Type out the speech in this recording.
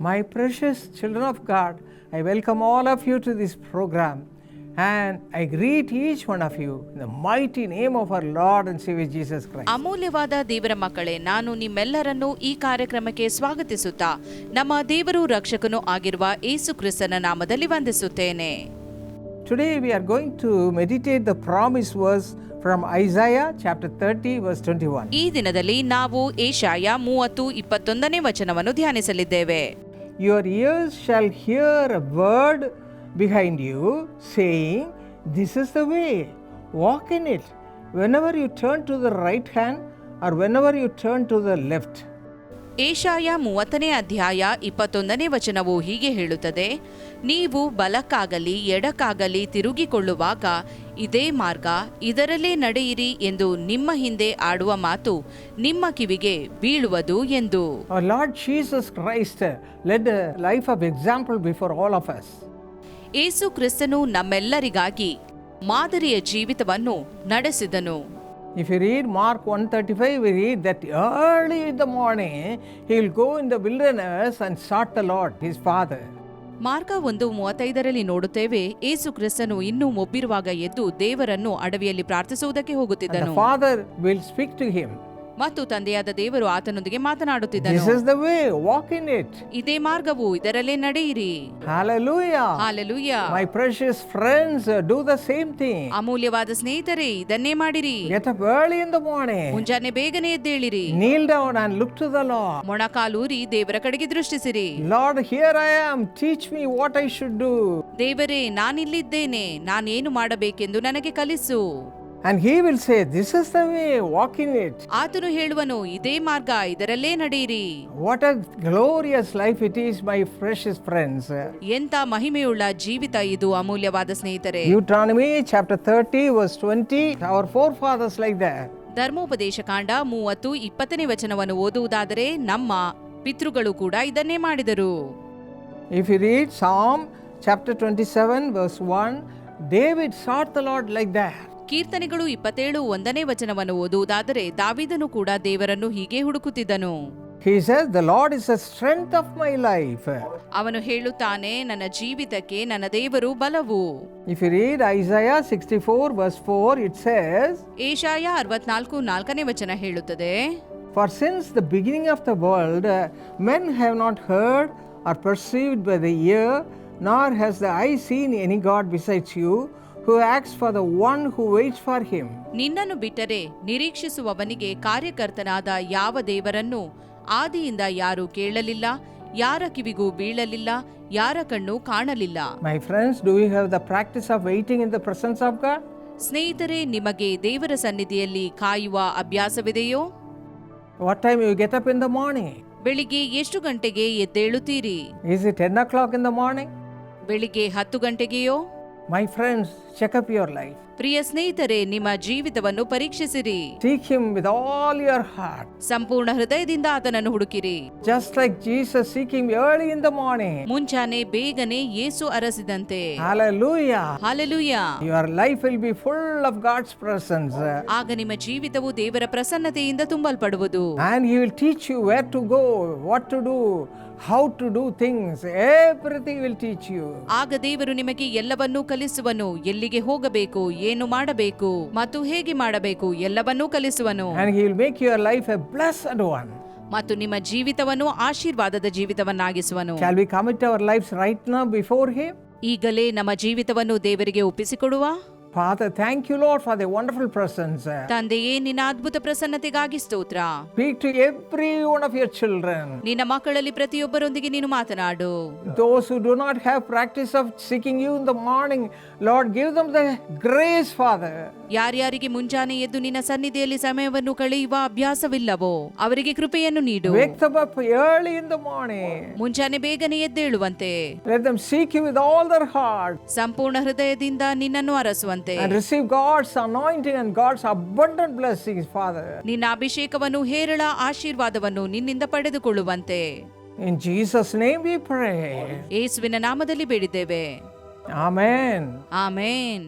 My precious children of God, I welcome all of you to this program and I greet each one of you in the mighty name of our Lord and Savior Jesus Christ. ಅಮೂಲ್ಯವಾದ ದೇವರ ಮಕ್ಕಳೇ ನಾನು ನಿಮ್ಮೆಲ್ಲರನ್ನೂ ಈ ಕಾರ್ಯಕ್ರಮಕ್ಕೆ ಸ್ವಾಗತಿಸುತ್ತಾ ನಮ್ಮ ದೇವರು ರಕ್ಷಕನೂ ಆಗಿರುವ ಏಸು ಕ್ರಿಸ್ತನ ನಾಮದಲ್ಲಿ ವಂದಿಸುತ್ತೇನೆ Today we are going to meditate the promise verse from Isaiah chapter 30 verse 21. ಈ ದಿನದಲ್ಲಿ ನಾವು ಏಷಾಯ ಮೂವತ್ತು ಇಪ್ಪತ್ತೊಂದನೇ ವಚನವನ್ನು ಧ್ಯಾನಿಸಲಿದ್ದೇವೆ Your ears shall hear a word behind you saying, This is the way, walk in it. Whenever you turn to the right hand or whenever you turn to the left. Yeshaya ಮೂವತ್ತನೇ ಅಧ್ಯಾಯ ಇಪ್ಪತ್ತೊಂದನೇ ವಚನವು ಹೀಗೆ ಹೇಳುತ್ತದೆ ನೀವು ಬಲಕ್ಕಾಗಲಿ ಎಡಕ್ಕಾಗಲಿ ತಿರುಗಿಕೊಳ್ಳುವಾಗ ಇದೇ ಮಾರ್ಗ ಇದರಲ್ಲೇ ನಡೆಯಿರಿ ಎಂದು ನಿಮ್ಮ ಹಿಂದೆ ಆಡುವ ಮಾತು ನಿಮ್ಮ ಕಿವಿಗೆ ಬೀಳುವುದು ಎಂದು Lord Jesus Christ let life of example before all of us. Yesu ಕ್ರಿಸ್ತನು ನಮ್ಮೆಲ್ಲರಿಗಾಗಿ ಮಾದರಿಯ ಜೀವಿತವನ್ನು ನಡೆಸಿದನು If you read Mark 135, we read that early in the morning he will go in the wilderness and sought the Lord, his Father. ಮಾರ್ಗ ಒಂದು ಮೂವತ್ತೈದರಲ್ಲಿ ನೋಡುತ್ತೇವೆ ಏಸು ಕ್ರಿಸ್ತನು ಇನ್ನೂ ಮೊಬ್ಬಿರುವಾಗ ಎದ್ದು ದೇವರನ್ನು ಅಡವಿಯಲ್ಲಿ ಪ್ರಾರ್ಥಿಸುವುದಕ್ಕೆ ಹೋಗುತ್ತಿದ್ದನು the Father will speak to him. ಮತ್ತು ತಂದೆಯಾದ ದೇವರು ಆತನೊಂದಿಗೆ ಮಾತನಾಡುತ್ತಿದ್ದಾರೆ ಇದೇ ಮಾರ್ಗವು ಇದರಲ್ಲೇ ನಡೆಯಿರಿ. Hallelujah hallelujah I precious friends do the same thing ಅಮೂಲ್ಯವಾದ ಸ್ನೇಹಿತರೆ ಇದನ್ನೇ ಮಾಡಿರಿ. ಯಥ ಬಾಳೆ ಎಂದು ಮೋಹಣೆ ಮುಂಜಾನೆ ಬೇಗನೇ ಎದ್ದೇಳಿರಿ. ನಿಲ್ದಾನ್ ಲುಪ್ತದಲ್ಲ ಮೊಣ ಕಾಲು ಉರಿ ದೇವರ ಕಡೆಗೆ ದೃಷ್ಟಿಸಿರಿ. Lord here I am teach me what I should ದೇವರೇ ನಾನಿಲ್ಲಿದ್ದೇನೆ. ನಾನೇನು ಮಾಡಬೇಕೆಂದು ನನಗೆ ಕಲಿಸು. And he will say this is the way walk in it ಆತನು ಹೇಳುವನು ಇದೇ ಮಾರ್ಗ ಇದರಲ್ಲೇ ನಡೆಯಿರಿ. What a glorious life it is my precious friends ಎಂತ ಮಹಿಮೆಯುಳ್ಳ ಜೀವಿತ ಇದು ಅಮೂಲ್ಯವಾದ ಸ್ನೇಹಿತರೆ. Deuteronomy chapter thirty verse twenty our forefathers like the ಧರ್ಮೋಪದೇಶ ಕಾಂಡ ಮೂವತ್ತು ಇಪ್ಪತ್ತನೇ ವಚನವನ್ನು ಓದುವುದಾದರೆ ನಮ್ಮ ಪಿತೃಗಳು ಕೂಡ ಇದನ್ನೇ ಮಾಡಿದರು. If you read Psalm chapter twenty seven verse one David sought the Lord like that ಕೀರ್ತನೆಗಳು ಇಪ್ಪತ್ತೇಳು ಒಂದನೇ ವಚನವನ್ನು ಓದುವುದಾದರೆ ದಾವಿದನು ಕೂಡ ದೇವರನ್ನು ಹೀಗೆ ಹುಡುಕುತ್ತಿದ್ದನು He says, The Lord is the strength of my life. ಅವನು ಹೇಳುತ್ತಾನೆ ನನ್ನ ಜೀವಿತಕ್ಕೆ ನನ್ನ ದೇವರು ಬಲವು If you read Isaiah 64, verse 4, it says, Yeshaya ಅರವತ್ನಾಲ್ಕು ನಾಲ್ಕನೇ ವಚನ ಹೇಳುತ್ತದೆ For since the beginning of the world, uh, men have not heard or perceived by the ear, nor has the eye seen any God besides you, who acts for the one who waits for him. ನಿನ್ನನ್ನು ಬಿಟ್ಟರೆ ನಿರೀಕ್ಷಿಸುವವನಿಗೆ ಕಾರ್ಯಕರ್ತನಾದ ಯಾವ ದೇವರನ್ನು ಆದಿಯಿಂದ ಯಾರೂ ಕೇಳಲಿಲ್ಲ ಯಾರ ಕಿವಿಗೂ ಬೀಳಲಿಲ್ಲ ಯಾರ ಕಣ್ಣು ಕಾಣಲಿಲ್ಲ My friends, do we have the practice of waiting in the presence of God? ಸ್ನೇಹಿತರೆ ನಿಮಗೆ ದೇವರ ಸನ್ನಿಧಿಯಲ್ಲಿ ಕಾಯುವ ಅಭ್ಯಾಸವಿದೆಯೋ What time you get up in the morning? ಬೆಳಿಗ್ಗೆ ಎಷ್ಟು ಗಂಟೆಗೆ ಎದ್ದೇಳುತ್ತೀರಿ Is it 10 o'clock in the morning? ಬೆಳಿಗ್ಗೆ ಹತ್ತು ಗಂಟೆಗೆಯೋ my friends check up your life ಪ್ರಿಯ ಸ್ನೇಹಿತರೆ ನಿಮ್ಮ ಜೀವಿತವನ್ನು ಪರೀಕ್ಷಿಸಿರಿ. Seek him with all your heart ಸಂಪೂರ್ಣ ಹೃದಯದಿಂದ ಆತನನ್ನು ಹುಡುಕಿರಿ. Just like Jesus seek him early in the morning ಮುಂಚಾನೆ ಬೇಗನೆ ಯೇಸು ಅರಸಿದಂತೆ. Hallelujah hallelujah your life will be full of God's presence ಆಗ ನಿಮ್ಮ ಜೀವಿತವು ದೇವರ ಪ್ರಸನ್ನತೆಯಿಂದ ತುಂಬಲ್ಪಡುವುದು. And he will teach you where to go what to do how to do things. Everything will teach you. ಆಗ ದೇವರು ನಿಮಗೆ ಎಲ್ಲವನ್ನೂ ಕಲಿಸುವನು ಎಲ್ಲಿಗೆ ಹೋಗಬೇಕು ಏನು ಮಾಡಬೇಕು ಮತ್ತು ಹೇಗೆ ಮಾಡಬೇಕು ಎಲ್ಲವನ್ನೂ ಕಲಿಸುವನು And He will make your life a blessed one. ಮತ್ತು ನಿಮ್ಮ ಜೀವಿತವನ್ನು ಆಶೀರ್ವಾದದ ಜೀವಿತವನ್ನಾಗಿಸುವನು Shall we commit our lives right now before Him? ಈಗಲೇ ನಮ್ಮ ಜೀವಿತವನ್ನು ದೇವರಿಗೆ ಒಪ್ಪಿಸಿಕೊಡುವ Father, thank you, Lord, for the wonderful presence. ತಂದೆಯೇ ನಿನ್ನ ಅದ್ಭುತ ಪ್ರಸನ್ನತೆಗಾಗಿ ಸ್ತೋತ್ರ Speak to every one of your children. ನಿನ್ನ ಮಕ್ಕಳಲ್ಲಿ ಪ್ರತಿಯೊಬ್ಬರೊಂದಿಗೆ ನೀನು ಮಾತನಾಡು Those who do not have practice of seeking you in the morning, Lord, give them the grace, Father. ಯಾರ್ಯಾರಿಗೆ ಮುಂಜಾನೆ ಎದ್ದು ನಿನ್ನ ಸನ್ನಿಧಿಯಲ್ಲಿ ಸಮಯವನ್ನು ಕಳೆಯುವ ಅಭ್ಯಾಸವಿಲ್ಲವೋ ಅವರಿಗೆ ಕೃಪೆಯನ್ನು ನೀಡು ಮುಂಜಾನೆ ಬೇಗನೆ ಎದ್ದೇಳುವಂತೆ ಸಂಪೂರ್ಣ ಹೃದಯದಿಂದ ನಿನ್ನನ್ನು ಅರಸುವಂತೆ ನಿನ್ನ ಅಭಿಷೇಕವನ್ನು ಹೇರಳ ಆಶೀರ್ವಾದವನ್ನು ನಿನ್ನಿಂದ ಪಡೆದುಕೊಳ್ಳುವಂತೆ In Jesus name we pray. Yesuvina naamadalli beedideve. Amen. Amen.